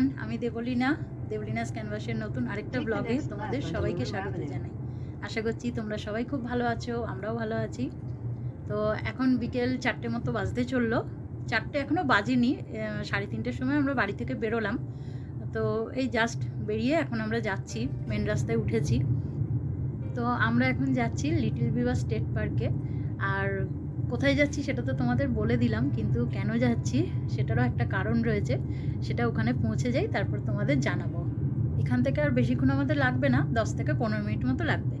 Everyone আমি দেবলিনা দেবলিনাস ক্যানভাসের নতুন আরেকটা ব্লগে তোমাদের সবাইকে স্বাগত জানাই। আশা করছি তোমরা সবাই খুব ভালো আছো আমরাও ভালো আছি। তো এখন বিকেল চারটে মতো বাজতে চলল। চারটে এখনও বাজেনি সাড়ে তিনটের সময় আমরা বাড়ি থেকে বেরোলাম। তো এই জাস্ট বেরিয়ে এখন আমরা যাচ্ছি মেন রাস্তায় উঠেছি। তো আমরা এখন যাচ্ছি লিটল বিবা স্টেট পার্কে। আর কোথায় যাচ্ছি সেটা তো তোমাদের বলে দিলাম, কিন্তু কেন যাচ্ছি সেটারও একটা কারণ রয়েছে। সেটা ওখানে পৌঁছে যাই, তারপর তোমাদের জানাব। এখান থেকে আর বেশিক্ষণ আমাদের লাগবে না, দশ থেকে পনেরো মিনিট মতো লাগবে.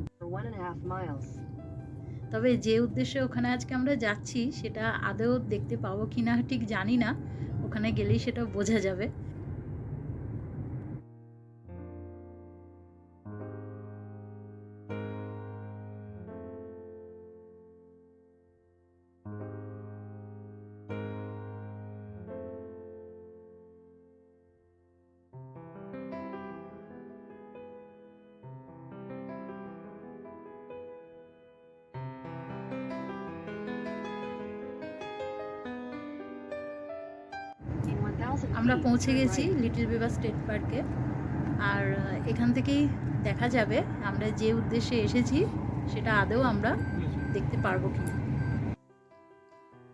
তবে যে উদ্দেশ্যে ওখানে আজকে আমরা যাচ্ছি, সেটা আদৌ দেখতে পাবো কি না ঠিক জানি না। ওখানে গেলেই সেটা বোঝা যাবে। আমরা পৌঁছে গেছি. লিটল বিবা স্টেট পার্কে। আর এখান থেকেই দেখা যাবে আমরা যে উদ্দেশ্যে এসেছি, সেটা আদৌ আমরা দেখতে পারব কি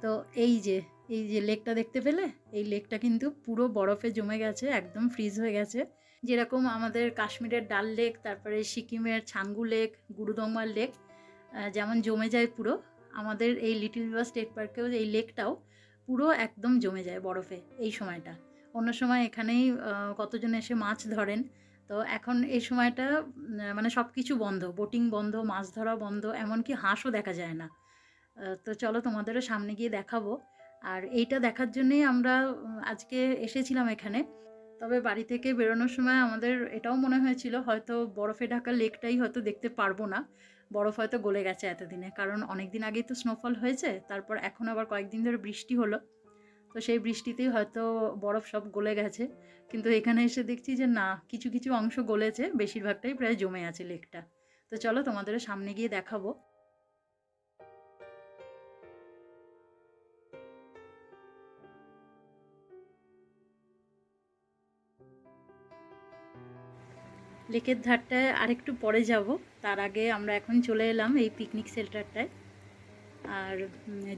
তো এই যে এই যে লেকটা দেখতে পেলে? এই লেকটা কিন্তু পুরো বরফে জমে গেছে, একদম ফ্রিজ হয়ে গেছে। যেরকম আমাদের কাশ্মীরের ডাল লেক, তারপরে সিকিমের ছাঙ্গু লেক গুরুদংমার লেক যেমন জমে যায় পুরো, আমাদের এই লিটল বিবা স্টেট পার্কেও এই লেকটাও পুরো একদম জমে যায় বরফে এই সময়টা। অন্য সময় এখানেই কতজন এসে মাছ ধরেন। তো এখন এই সময়টা মানে সব কিছু বন্ধ বোটিং বন্ধ, মাছ ধরা বন্ধ, এমনকি হাঁসও দেখা যায় না। তো চলো তোমাদেরও সামনে গিয়ে দেখাবো। আর এইটা দেখার জন্যেই আমরা আজকে এসেছিলাম এখানে। তবে বাড়ি থেকে বেরোনোর সময় আমাদের এটাও মনে হয়েছিল, হয়তো বরফে ঢাকা লেকটাই হয়তো দেখতে পারব না। বরফ হয়তো গলে গেছে এতদিনে। কারণ অনেক দিন আগেই তো স্নোফল হয়েছে, তারপর এখন আবার কয়েকদিন ধরে বৃষ্টি হলো। তো সেই বৃষ্টিতেই হয়তো বরফ সব গলে গেছে। কিন্তু এখানে এসে দেখছি যে না, কিছু কিছু অংশ গলেছে, বেশিরভাগটাই প্রায় জমে আছে লেকটা। তো চলো তোমাদের সামনে গিয়ে দেখাবো। লেকের ধারটায় আরেকটু পরে যাব। তার আগে আমরা এখন চলে এলাম এই পিকনিক সেন্টারটায় আর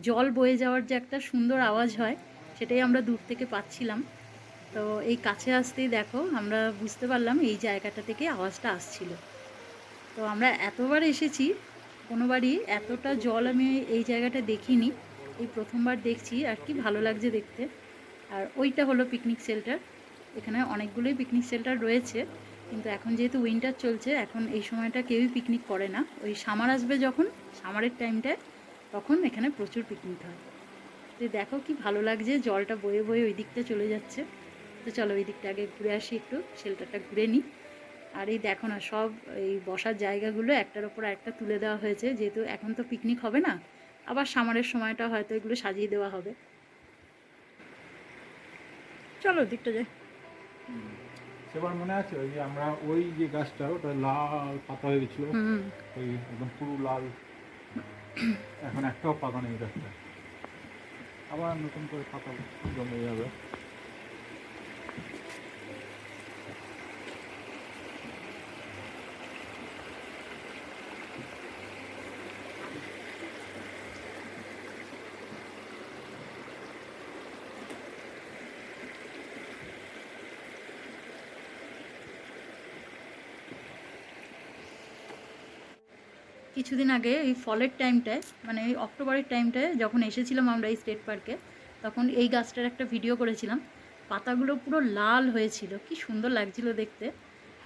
জল বয়ে যাওয়ার যে একটা সুন্দর আওয়াজ হয়, সেটাই আমরা দূর থেকে পাচ্ছিলাম। তো এই কাছে আসতেই দেখো, আমরা বুঝতে পারলাম এই জায়গাটা থেকে আওয়াজটা আসছিল। তো আমরা এতবার এসেছি কোনোবারই এতটা জল আমি এই জায়গাটা দেখিনি। এই প্রথমবার দেখছি, আর কি ভালো লাগছে দেখতে। আর ওইটা হলো পিকনিক সেল্টার এখানে অনেকগুলোই পিকনিক সেল্টার রয়েছে। কিন্তু এখন যেহেতু উইন্টার চলছে, এখন এই সময়টা কেউই পিকনিক করে না। ওই সামার আসবে যখন সামারের টাইমটায় তখন এখানে প্রচুর পিকনিক হয়। তো দেখো কি ভালো লাগছে, জলটা বয়ে বয়ে ওই দিকটা চলে যাচ্ছে। তো চলো ওই দিকটা আগে ঘুরে আসি একটু শেল্টারটা ঘুরে নিই। আর এই দেখো না, সব এই বসার জায়গাগুলো একটার ওপর একটা তুলে দেওয়া হয়েছে। যেহেতু এখন তো পিকনিক হবে না, আবার সামারের সময়টা হয়তো এগুলো সাজিয়ে দেওয়া হবে। চলো দিকটা যাই। সেবার মনে আছে ওই যে আমরা ওই যে গাছটা ওটা লাল পাতা হয়ে গেছিল ওই একদম পুরো লাল। এখন একটাও পাতা নেই গাছটা। আবার নতুন করে পাতা জমে যাবে। কিছুদিন আগে এই ফলের টাইমটায় মানে এই অক্টোবরের টাইমটায় যখন এসেছিলাম আমরা এই স্টেট পার্কে তখন এই গাছটার একটা ভিডিও করেছিলাম। পাতাগুলো পুরো লাল হয়েছিল। কি সুন্দর লাগছিল দেখতে।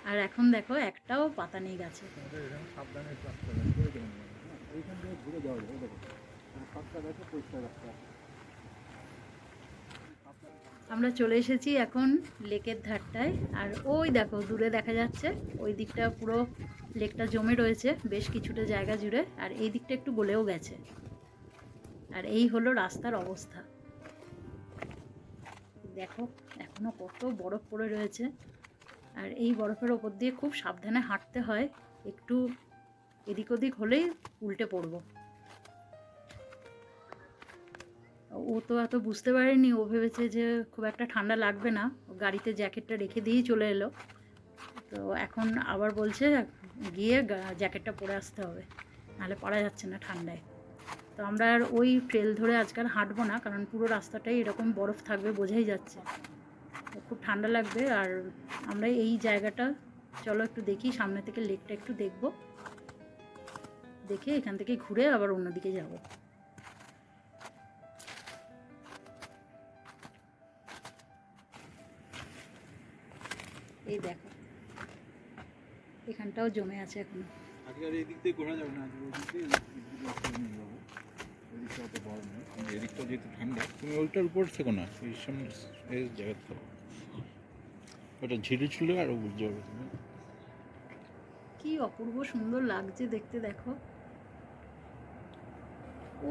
আর এখন দেখো, একটাও পাতা নেই গাছে। সাবধানে রাখতে হবে ওইখান থেকে ঘুরে যাওয়া যায় দেখো সবটা গাছে পরিষ্কার রাখতে হবে আমরা চলে এসেছি এখন লেকের ধারটায়। আর ওই দেখো, দূরে দেখা যাচ্ছে, ওই দিকটা পুরো লেকটা জমে রয়েছে, বেশ কিছুটা জায়গা জুড়ে। আর এই দিকটা একটু গলেও গেছে। আর এই হলো রাস্তার অবস্থা। দেখো, এখনও কত বরফ পড়ে রয়েছে। আর এই বরফের ওপর দিয়ে খুব সাবধানে হাঁটতে হয়। একটু এদিক ওদিক হলেই উল্টে পড়ব। ও তো এত বুঝতে পারেনি, ও ভেবেছে যে খুব একটা ঠান্ডা লাগবে না গাড়িতে জ্যাকেটটা রেখে দিয়েই চলে এলো। তো এখন আবার বলছে গিয়ে জ্যাকেটটা পরে আসতে হবে, নাহলে পারা যাচ্ছে না ঠান্ডায়। তো আমরা আর ওই ট্রেল ধরে আজকাল হাঁটবো না, কারণ পুরো রাস্তাটাই এরকম বরফ থাকবে বোঝাই যাচ্ছে। তো খুব ঠান্ডা লাগবে, আর আমরা এই জায়গাটা, চলো একটু দেখি, সামনে থেকে লেকটা একটু দেখব। দেখে এখান থেকে ঘুরে আবার অন্যদিকে যাব। এই দেখো। এখানটাও জমে আছে এখনও। এদিকটা যেহেতু ঠান্ডা তুমি ওইটার উপর থেকো না এই সামনে এই জায়গা থাকো। ওটা ঝিরি ছিল আরও বুঝতে পারবে তুমি কি অপূর্ব সুন্দর লাগছে দেখতে দেখো।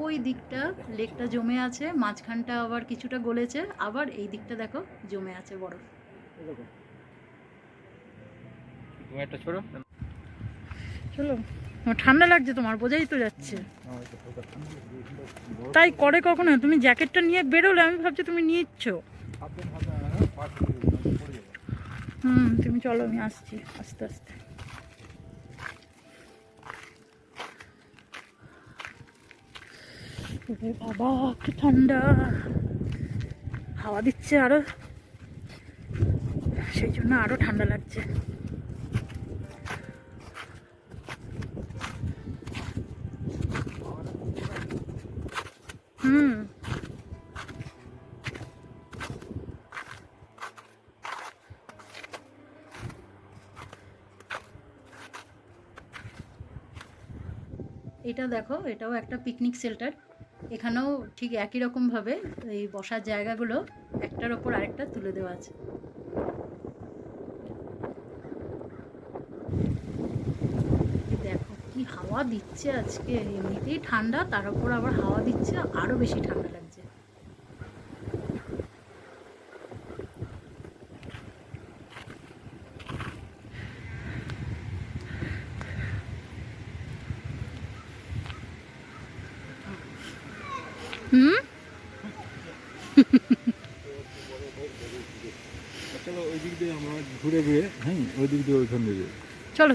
ওই দিকটা লেকটা জমে আছে মাঝখানটা আবার কিছুটা গলেছে আবার এই দিকটা দেখো জমে আছে বরফ। ঠান্ডা লাগছে তোমার, বোঝাই তো যাচ্ছে। তাই করে কখনো? তুমি জ্যাকেটটা নিয়ে বেরোলে, আমি ভাবছি তুমি যাবে। হুম, তুমি চলো, আমি আসছি, আস্তে আস্তে। বাবা, কি ঠান্ডা। হাওয়া দিচ্ছে আরও। সেই জন্য আরও ঠান্ডা লাগছে। এটা দেখো, এটাও একটা পিকনিক শেল্টার এখানেও ঠিক একই রকমভাবে এই বসার জায়গাগুলো একটার ওপর আরেকটা তুলে দেওয়া আছে। দেখো, কি হাওয়া দিচ্ছে আজকে। এমনিতেই ঠান্ডা, তার উপর আবার হাওয়া দিচ্ছে, আরও বেশি ঠান্ডা লাগছে হুম চলো ওই দিক দিয়ে আমরা ঘুরে ঘুরে হ্যাঁ ওই দিক দিয়ে ওইখান দিয়ে চলো।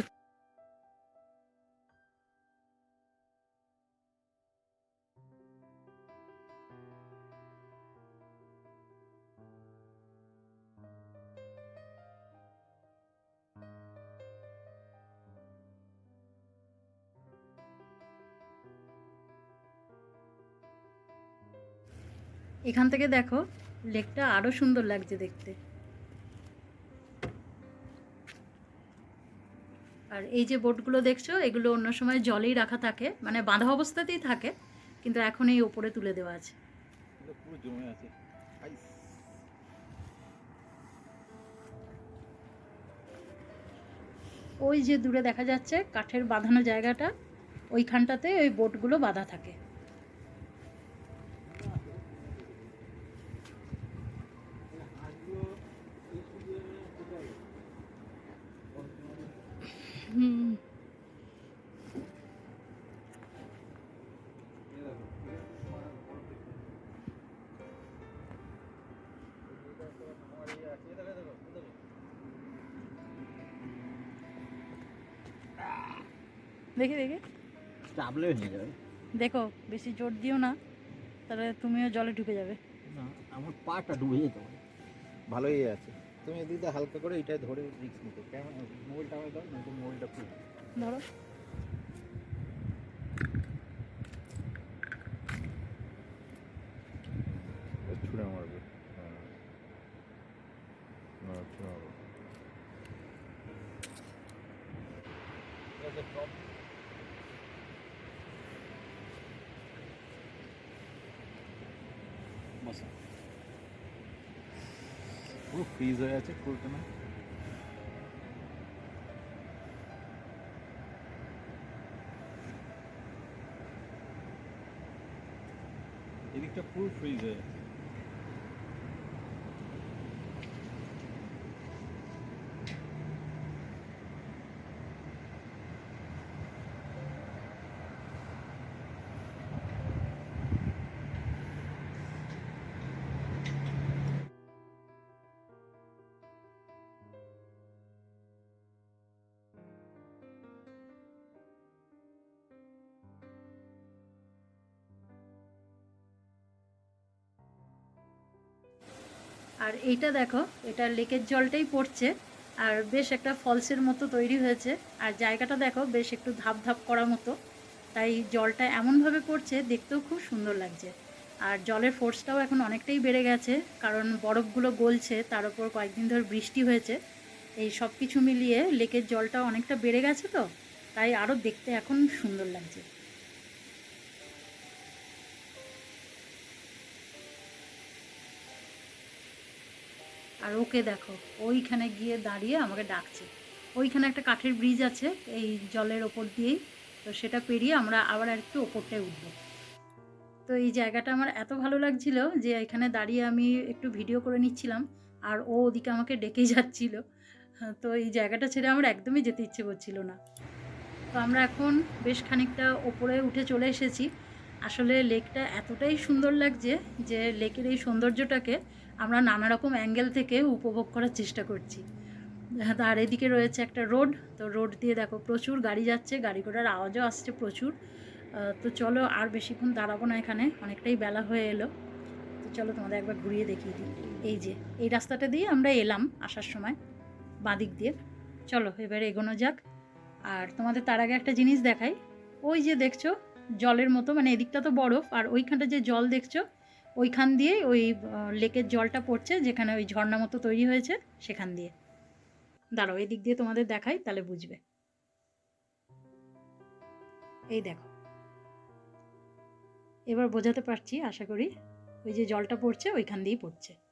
এখান থেকে দেখো, লেকটা আরও সুন্দর লাগছে দেখতে। আর এই যে বোটগুলো দেখছ এগুলো অন্য সময় জলেই রাখা থাকে মানে বাঁধা অবস্থাতেই থাকে কিন্তু এখন এই ওপরে তুলে দেওয়া আছে। ওই যে দূরে দেখা যাচ্ছে কাঠের বাঁধানো জায়গাটা ওইখানটাতে ওই বোটগুলো বাঁধা থাকে। দেখি দেখি। চাপলে হয়ে যাবে। দেখো বেশি জোর দিও না তাহলে তুমিও জলে ঢুকে যাবে। না আমার পাটা ডুবে যেতে পারে। ভালোই আছে। তুমি এদিক দিয়ে হালকা করে এটা ধরে রিক্স নিতে। কেমন? মোবাইলটা আমার দাও না মোবাইলটা খুব ধরো। ছুঁড়ে মারবে। হ্যাঁ। না ছুঁড়ে মারবে। বসা পুরো ফ্রিজ হয়ে আছে খুলতে না। এদিকটা পুরো ফ্রিজ হয়ে আছে। আর এইটা দেখো, এটা লেকের জলটাই পড়ছে আর বেশ একটা ফলসের মতো তৈরি হয়েছে। আর জায়গাটা দেখো, বেশ একটু ধাপ ধাপ করা মতো। তাই জলটা এমনভাবে পড়ছে, দেখতেও খুব সুন্দর লাগছে। আর জলের ফোর্সটাও এখন অনেকটাই বেড়ে গেছে, কারণ বরফগুলো গলছে, তার উপর কয়েকদিন ধরে বৃষ্টি হয়েছে। এই সব কিছু মিলিয়ে লেকের জলটা অনেকটা বেড়ে গেছে তো, তাই আরও দেখতে এখন সুন্দর লাগছে। আর ওকে দেখো, ওইখানে গিয়ে দাঁড়িয়ে আমাকে ডাকছে। ওইখানে একটা কাঠের ব্রিজ আছে, এই জলের ওপর দিয়েই। তো সেটা পেরিয়ে আমরা আবার আর একটু ওপরটায় উঠবো। তো এই জায়গাটা আমার এত ভালো লাগছিল যে এখানে দাঁড়িয়ে আমি একটু ভিডিও করে নিচ্ছিলাম, আর ও ওদিকে আমাকে ডেকেই যাচ্ছিল। তো এই জায়গাটা ছেড়ে আমার একদমই যেতে ইচ্ছে করছিল না। তো আমরা এখন বেশ খানিকটা ওপরে উঠে চলে এসেছি। আসলে লেকটা এতটাই সুন্দর লাগছে যে লেকের এই সৌন্দর্যটাকে আমরা নানা রকম অ্যাঙ্গেল থেকে উপভোগ করার চেষ্টা করছি। আর এদিকে রয়েছে একটা রোড তো রোড দিয়ে দেখো প্রচুর গাড়ি যাচ্ছে, গাড়ি ঘোড়ার আওয়াজও আসছে প্রচুর। তো চলো আর বেশিক্ষণ দাঁড়াবো না এখানে, অনেকটাই বেলা হয়ে এলো। তো চলো তোমাদের একবার ঘুরিয়ে দেখিয়ে দিই। এই যে, এই রাস্তাটা দিয়ে আমরা এলাম আসার সময়, বাঁদিক দিয়ে। চলো এবারে এগোনো যাক। আর তোমাদের তার আগে একটা জিনিস দেখাই। ওই যে দেখছ, জলের মতো মানে এদিকটা তো বরফ, আর ওইখানটা যে জল দেখছ ওইখান দিয়ে ওই লেকের জলটা পড়ছে, যেখানে ওই ঝর্ণা মতো তৈরি হয়েছে, সেখান দিয়ে। দাঁড়াও এই দিক দিয়ে তোমাদের দেখাই, তাহলে বুঝবে। এই দেখো। এবার বোঝাতে পারছি, আশা করি, ওই যে জলটা পড়ছে, ওইখান দিয়েই পড়ছে।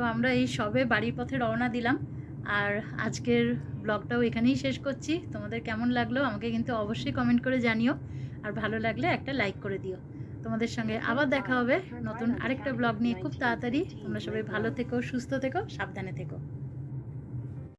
তো আমরা এই সবে বাড়ির পথে রওনা দিলাম। আর আজকের ব্লগটাও এখানেই শেষ করছি। তোমাদের কেমন লাগল আমাকে কিন্তু অবশ্যই কমেন্ট করে জানিও। আর ভালো লাগলে একটা লাইক করে দিও। তোমাদের সঙ্গে আবার দেখা হবে নতুন আরেকটা ব্লগ নিয়ে খুব তাড়াতাড়ি। তোমরা সবাই ভালো থেকো, সুস্থ থেকো, সাবধানে থেকো।